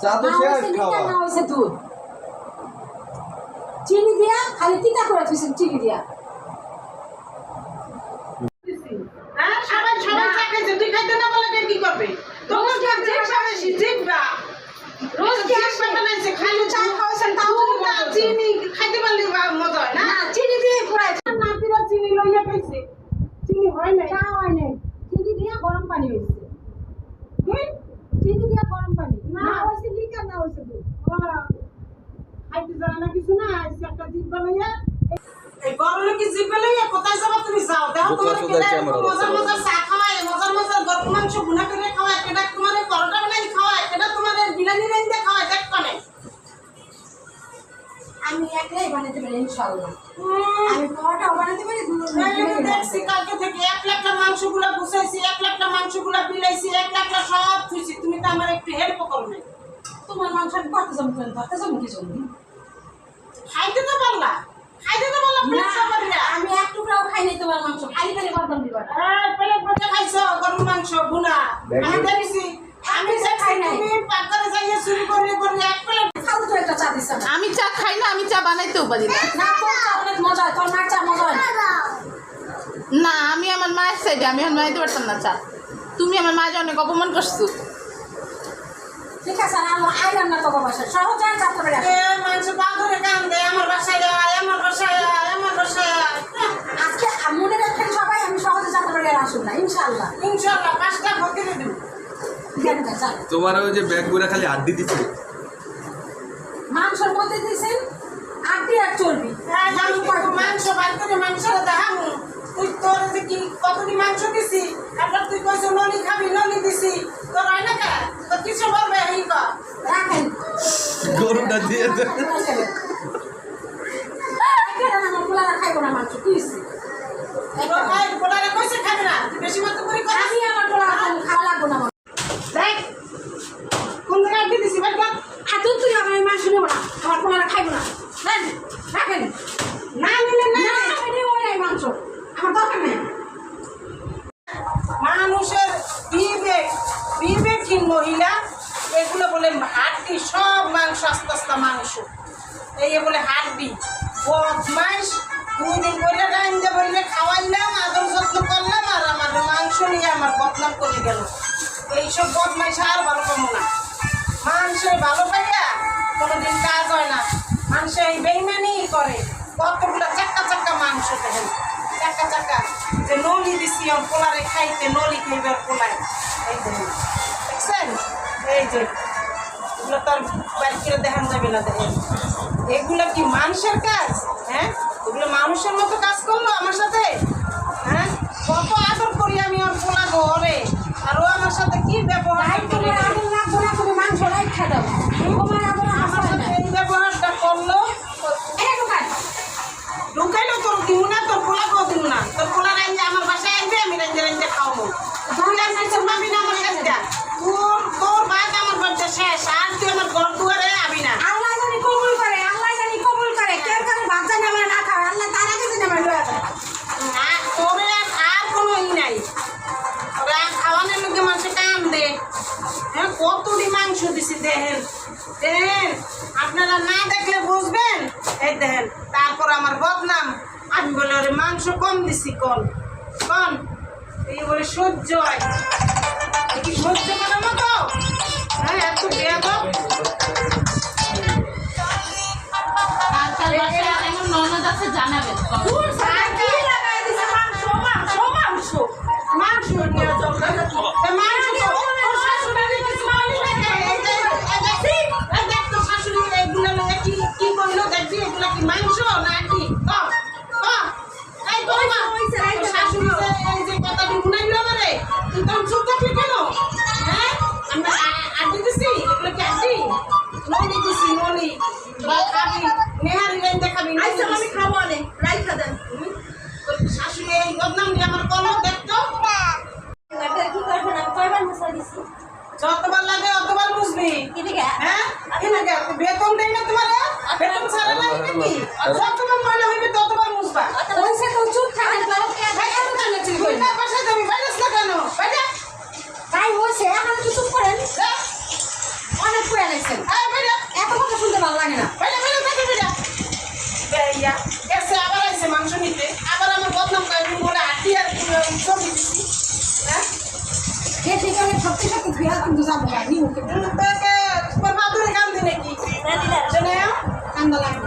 চা তো শেষ খাওয়া। না হয়েছে দুধ। চিনি দিয়া খালি তিতা করে তুইছেন চিনি দিয়া। হ্যাঁ সবাই সবাই তুই খাইতে না বলে কি করবে? তোমার কি বেশি? জিজ্ঞা রোজ কি বানাইছে খালি চা খাওয়াছেন তাও চিনি খাইতে পারলি বা- মজা হয় না না চিনি দিয়ে পুরাই নাতিরা চিনি লইয়া খাইছে চিনি হয় নাই চা হয় নাই চিনি দিয়া গরম পানি হয়েছে হুম? চিনি দিয়া গরম পানি না। না হয়েছে লিকার না হয়েছে দুধ বাবা, খাইতে জানে না কিছু না আইসে একটা জিব্বা লইয়া এই গরমে কি জিব্বা লইয়া কোথায় যাবা তুমি যাও? দেখো তোমার কেডা মজার মজার চা খাওয়ায় মজার মজার গরম মাংস ভুনা করে খাওয়ায় কেডা তোমার পরোটা বানাই খাওয়ায় কেডা তোমার বিরিয়ানি রাইন্দা খাওয়ায় দেখ কোনে আমি একলাই বানাতে পারি ইনশাআল্লাহ। আমি পরোটাও বানাতে পারি দেখছি কালকে থেকে এক লাখটা মাংসগুলা গুছাইছি এক লাখটা মাংসগুলা বিলাইছি এক লাখটা সব থুইছি। তুমি তো আমার একটু হেল্প করবে তোমার মাংস আমি যাব কেন যাব কি জন্য? খাইতে তো পারলা। খাইতে তো পারলা না, প্লেটটা পারলা। আমি এক টুকরাও খাই নাই তোমার মাংস। খালি খালি বদনাম দিবা। এই প্লেট ভরে খাইছো গরুর মাংস ভুনা। আমি দেখছি আমি দেখছি খাই নাই। তুমি পাকড়ে যাইয়ে চুরি করে করে এক প্লেট ফালতু একটা চা দিছে। না আমি চা খাই না আমি চা বানাইতেও পারি না না তোর চা অনেক মজা হয় তোর মার চা মজা হয় না আমি আমার মায়ের সাইডে আমি এখন বানাইতে পারতাম না চা। তুমি আমার মায়ের অনেক অপমান করছ। ঠিক আছে আর আমি আইলাম না তোর বাসায় সহজ আর চাপতে পারে এ মাংস পাকড়ে কান দে আমার বাসায় আয় আমার বাসায় আয় আমার বাসায় আয় আজকে মনে রাখেন সবাই আমি সহজে চাপতে পারি আর আসুন না ইনশাআল্লাহ। ইনশাআল্লাহ পাঁচটা ফকিরে দিব। দেন না চল তোমার ওই যে ব্যাগগুলা খালি আড্ডি দিচ্ছে মাংসের মধ্যে দিয়েছেন আটটি আর চর্বি। হ্যাঁ, মাংস বার করে মাংস তুই তোর যে কি কতটি মাংস দিছি? তারপর তুই কইছো নলি খাবি নলি দিছি। তোর হয় না কা? কিছু বলবে? গরুটা দিয়ে দে। আমার পোলারা খাইবো না মাংস তুইছি তোর ভাই বলারে কইছে খাবে না তুই বেশি মত করে কথা আমি আমার পোলারা খাব, খাওয়া লাগবো না আমার। দেখ কোন জায়গায় দিয়ে দিছি ভাই বল আর তুই তুই আমার মাংস নেব না আমার পোলারা খাইবো না দেন, রাখেন না নিলে না না আমি নেব না এই মাংস আমার দরকার নেই মানুষের বিবেক বিবেকহীন মহিলা এগুলো বলে হাড্ডি, সব মাংস আস্তে আস্তে মাংস। এই বলে হাড্ডি। বদমাইশ দুই দিন বললে রাইন্দে বললে খাওয়াইলাম আদর যত্ন করলাম, আর আমার মাংস নিয়ে আমার বদনাম করে গেল। এইসব বদমাইশ আর ভালো পাবো না। মানুষে ভালো পাইয়া কোনোদিন কাজ হয় না। মানুষে এই বেইমানি করে। কতগুলো চাক্কা চাক্কা মাংস দেখেন। চাক্কা চাক্কা। যে নলি দিছি পোলারে খাইতে নলি খাইবার পোলায়। এই দেখেন। দেখছেন? এই যে এগুলো তো আর বাইর করে দেখান যাবে না দেখেন। এগুলো কি মানুষের কাজ? হ্যাঁ? এগুলো মানুষের মতো কাজ করল আমার সাথে? হ্যাঁ? কত আদর করি আমি ওর পোলা ঘরে। আর ও আমার সাথে কি ব্যবহার করে মাংস খাই দাও কতটি মাংস দিছি দেখেন। দেখেন, আপনারা না দেখলে বুঝবেন। এই দেখেন, তারপর আমার বদনাম। আমি বলে ওরে মাংস কম দিছি কন কন এই বলে, সহ্য হয়। কি সহ্য করার মতো? কি মাংস না কি যতবার ময়লা হইবে ততবার মুছবা। ওইসে তো চুপ থাকেন তো ভাই, এত কেন চিল্লাচ্ছিস? তুই না বাসায় যাবি, বাইরে আসলা কেন? বাইরে। তাই হয়েছে এখন একটু চুপ করেন। অনেক করে আইছেন এই বেটা এত কথা শুনতে ভালো লাগে না। বেটা বেটা বেটা বেটা বেয়া এসে আবার আইছে মাংস নিতে। আবার আমার বদনাম করে আমি বলে হাঁটি আর ছবি দিছি। হ্যাঁ? এ ঠিক আছে সত্যি সত্যি বিয়া কিন্তু যাব গাড়ি মুখে। তোমার মাদুরে কান্দি নাকি? কান্দা লাগবে